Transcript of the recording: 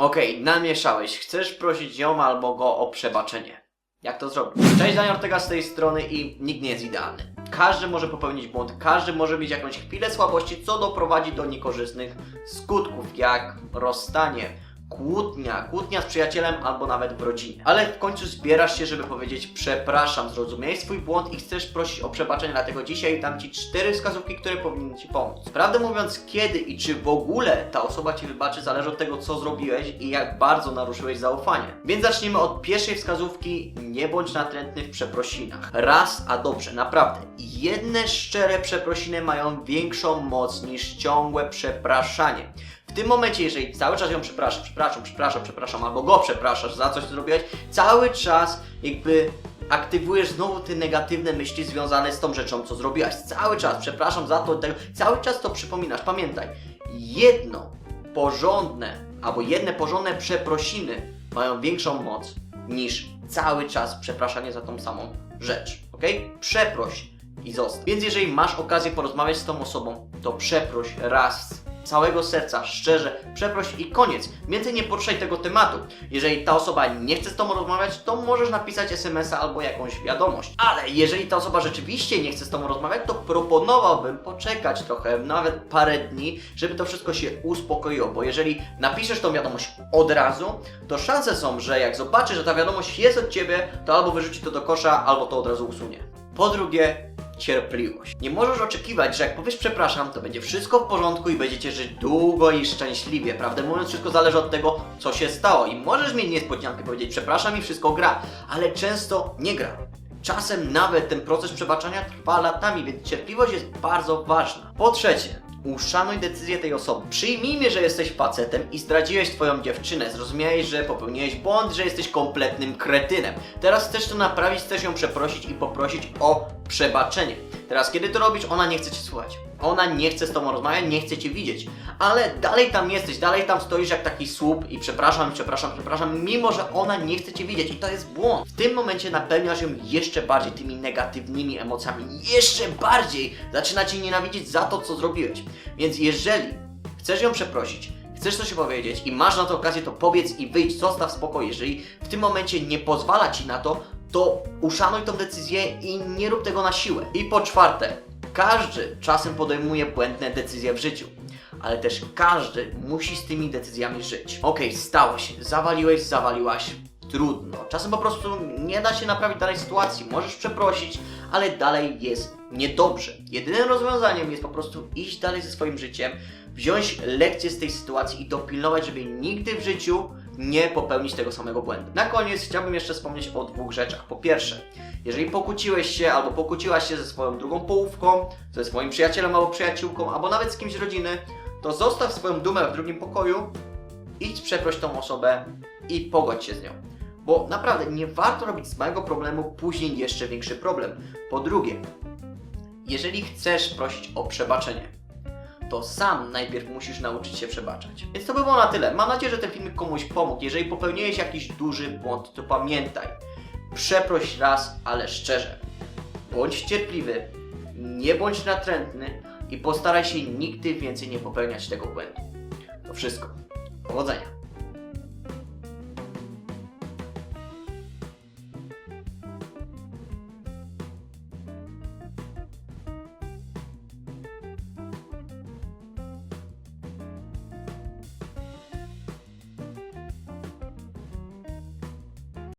Okej, namieszałeś. Chcesz prosić ją albo go o przebaczenie. Jak to zrobić? Cześć, Daniel Ortega z tej strony i nikt nie jest idealny. Każdy może popełnić błąd, każdy może mieć jakąś chwilę słabości, co doprowadzi do niekorzystnych skutków, jak rozstanie, kłótnia, kłótnia z przyjacielem albo nawet w rodzinie. Ale w końcu zbierasz się, żeby powiedzieć przepraszam, zrozumiałeś swój błąd i chcesz prosić o przebaczenie, dlatego dzisiaj dam Ci cztery wskazówki, które powinny Ci pomóc. Prawdę mówiąc, kiedy i czy w ogóle ta osoba Ci wybaczy, zależy od tego, co zrobiłeś i jak bardzo naruszyłeś zaufanie. Więc zacznijmy od pierwszej wskazówki, nie bądź natrętny w przeprosinach. Raz, a dobrze, naprawdę. Jedne szczere przeprosiny mają większą moc niż ciągłe przepraszanie. W tym momencie, jeżeli cały czas ją przepraszam, przepraszam, przepraszam, przepraszam, albo go przepraszasz za coś, co zrobiłeś, cały czas jakby aktywujesz znowu te negatywne myśli związane z tą rzeczą, co zrobiłaś. Cały czas, przepraszam za to, tego, cały czas to przypominasz. Pamiętaj, jedno porządne, albo jedne porządne przeprosiny mają większą moc niż cały czas przepraszanie za tą samą rzecz, ok? Przeproś i zostaw. Więc jeżeli masz okazję porozmawiać z tą osobą, to przeproś raz całego serca, szczerze, przeproś i koniec. Więcej nie poruszaj tego tematu. Jeżeli ta osoba nie chce z tobą rozmawiać, to możesz napisać SMS-a albo jakąś wiadomość. Ale jeżeli ta osoba rzeczywiście nie chce z tobą rozmawiać, to proponowałbym poczekać trochę, nawet parę dni, żeby to wszystko się uspokoiło, bo jeżeli napiszesz tą wiadomość od razu, to szanse są, że jak zobaczy, że ta wiadomość jest od ciebie, to albo wyrzuci to do kosza, albo to od razu usunie. Po drugie, cierpliwość. Nie możesz oczekiwać, że jak powiesz przepraszam, to będzie wszystko w porządku i będziecie żyć długo i szczęśliwie. Prawdę mówiąc, wszystko zależy od tego, co się stało. I możesz mieć niespodziankę, powiedzieć przepraszam i wszystko gra, ale często nie gra. Czasem nawet ten proces przebaczania trwa latami, więc cierpliwość jest bardzo ważna. Po trzecie, uszanuj decyzję tej osoby. Przyjmijmy, że jesteś facetem i zdradziłeś twoją dziewczynę. Zrozumiałeś, że popełniłeś błąd, że jesteś kompletnym kretynem. Teraz chcesz to naprawić, chcesz ją przeprosić i poprosić o przebaczenie. Teraz, kiedy to robisz, ona nie chce cię słuchać. Ona nie chce z tobą rozmawiać, nie chce cię widzieć. Ale dalej tam jesteś, dalej tam stoisz jak taki słup i przepraszam, przepraszam, przepraszam, mimo że ona nie chce cię widzieć i to jest błąd. W tym momencie napełniasz ją jeszcze bardziej tymi negatywnymi emocjami. Jeszcze bardziej zaczyna cię nienawidzieć za to, co zrobiłeś. Więc jeżeli chcesz ją przeprosić, chcesz coś powiedzieć i masz na to okazję, to powiedz i wyjdź, zostaw spokój. Jeżeli w tym momencie nie pozwala ci na to, to uszanuj tą decyzję i nie rób tego na siłę. I po czwarte, każdy czasem podejmuje błędne decyzje w życiu. Ale też każdy musi z tymi decyzjami żyć. Okej, stało się, zawaliłeś, zawaliłaś, trudno. Czasem po prostu nie da się naprawić danej sytuacji. Możesz przeprosić, ale dalej jest niedobrze. Jedynym rozwiązaniem jest po prostu iść dalej ze swoim życiem, wziąć lekcję z tej sytuacji i dopilnować, żeby nigdy w życiu nie popełnić tego samego błędu. Na koniec chciałbym jeszcze wspomnieć o dwóch rzeczach. Po pierwsze, jeżeli pokłóciłeś się albo pokłóciłaś się ze swoją drugą połówką, ze swoim przyjacielem albo przyjaciółką, albo nawet z kimś z rodziny, to zostaw swoją dumę w drugim pokoju, idź przeproś tą osobę i pogodź się z nią. Bo naprawdę nie warto robić z małego problemu później jeszcze większy problem. Po drugie, jeżeli chcesz prosić o przebaczenie, to sam najpierw musisz nauczyć się przebaczać. Więc to by było na tyle. Mam nadzieję, że ten filmik komuś pomógł. Jeżeli popełniłeś jakiś duży błąd, to pamiętaj, przeproś raz, ale szczerze. Bądź cierpliwy, nie bądź natrętny i postaraj się nigdy więcej nie popełniać tego błędu. To wszystko. Powodzenia.